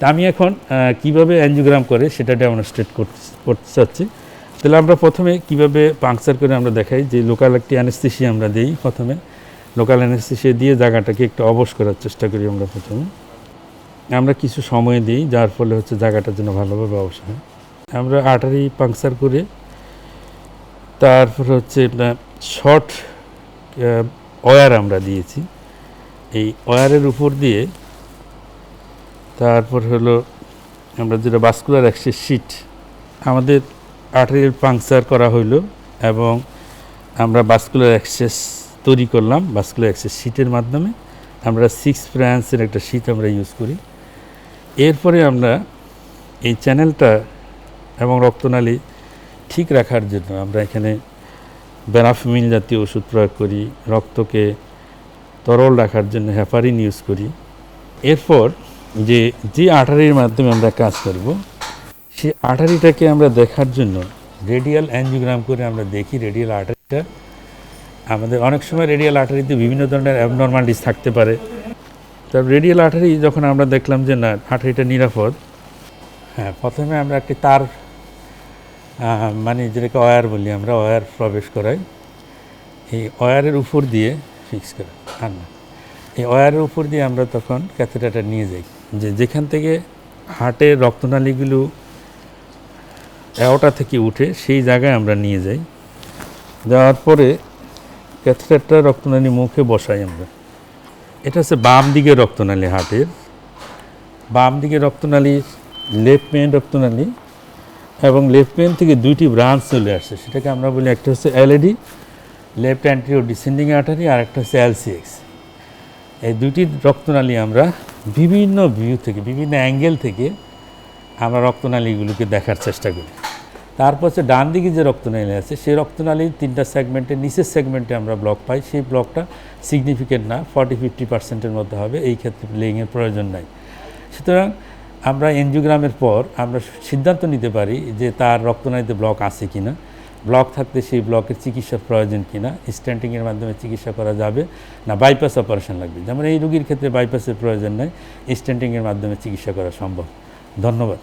তা আমি এখন কীভাবে অ্যাঞ্জিওগ্রাম করে সেটা ডেমনস্ট্রেট করতে চাচ্ছি। তাহলে আমরা প্রথমে কীভাবে পাংচার করে আমরা দেখাই যে লোকাল একটি অ্যানেস্থেসিয়া আমরা দিই প্রথমে। লোকাল অ্যানেস্থেসিয়া দিয়ে জায়গাটাকে একটু অবশ করার চেষ্টা করি আমরা প্রথমে। আমরা কিছু সময় দিই, যার ফলে হচ্ছে জায়গাটার জন্য ভালোভাবে অবশ হয়। আমরা আটারি পাংচার করে, তারপর হচ্ছে আপনার শর্ট ওয়্যার আমরা দিয়েছি। এই ওয়্যারের উপর দিয়ে তারপর হলো আমরা যেটা বাস্কুলার অ্যাক্সেস শিট আমাদের আর্টারিয়াল পাংচার করা হইল এবং আমরা বাস্কুলার অ্যাক্সেস তৈরি করলাম বাস্কুলার অ্যাক্সেস শিটের মাধ্যমে। আমরা সিক্স ফ্রান্সের একটা শিট আমরা ইউজ করি। এরপরে আমরা এই চ্যানেলটা এবং রক্তনালী ঠিক রাখার জন্য আমরা এখানে ব্যারাফমিন জাতীয় ওষুধ প্রয়োগ করি, রক্তকে তরল রাখার জন্য হ্যাপারিন ইউজ করি। এরপর যে যে আঠারির মাধ্যমে আমরা কাজ করব সেই আঠারিটাকে আমরা দেখার জন্য রেডিয়াল অ্যানজিওগ্রাম করে আমরা দেখি রেডিয়াল আঠারিটা। আমাদের অনেক সময় রেডিয়াল আঠারিতে বিভিন্ন ধরনের অ্যাবনর্মালিটিস থাকতে পারে। তার রেডিয়াল আঠারি যখন আমরা দেখলাম যে না, আঠারিটা নিরাপদ হ্যাঁ প্রথমে আমরা একটি তার মানে যেটাকে ওয়্যার বলি আমরা ওয়্যার প্রবেশ করাই। এই ওয়্যারের উপর দিয়ে ফিক্স করা আর না এই ওয়্যারের উপর দিয়ে আমরা তখন ক্যাথেটারটা নিয়ে যাই। যে যেখান থেকে হার্টের রক্তনালীগুলো এওটা থেকে উঠে সেই জায়গায় আমরা নিয়ে যাই। যাওয়ার পরে ক্যাথেটারটা রক্তনালী মুখে বসাই আমরা। এটা হচ্ছে বাম দিকে রক্তনালী হার্টের বাম দিকে রক্তনালীর লেফট মেন রক্তনালী এবং লেফট মেন থেকে দুইটি ব্রাঞ্চ চলে আসছে সেটাকে আমরা বলি একটা হচ্ছে LAD left anterior descending artery, আর একটা হচ্ছে এলসিএক্স। এই দুইটি রক্তনালী আমরা বিভিন্ন ভিউ থেকে, বিভিন্ন অ্যাঙ্গেল থেকে আমরা রক্তনালীগুলোকে দেখার চেষ্টা করি। তারপর হচ্ছে ডান দিকে যে রক্তনালী আছে, সেই রক্তনালীর তিনটা সেগমেন্টে নিচের সেগমেন্টে আমরা ব্লক পাই। সেই ব্লকটা সিগনিফিকেন্ট না ফর্টি ফিফটি পার্সেন্টের মধ্যে হবে। এই ক্ষেত্রে প্লেইংয়ের প্রয়োজন নাই। সুতরাং আমরা এনজিওগ্রামের পর আমরা সিদ্ধান্ত নিতে পারি যে তার রক্তনালীতে ব্লক আছে কিনা। ব্লক থাকতে সেই ব্লকের চিকিৎসা প্রয়োজন কিনা স্ট্যান্টিংয়ের মাধ্যমে চিকিৎসা করা যাবে না বাইপাস অপারেশন লাগবে? যেমন এই রুগীর ক্ষেত্রে বাইপাসের প্রয়োজন নাই স্ট্যান্টিংয়ের মাধ্যমে চিকিৎসা করা সম্ভব। ধন্যবাদ।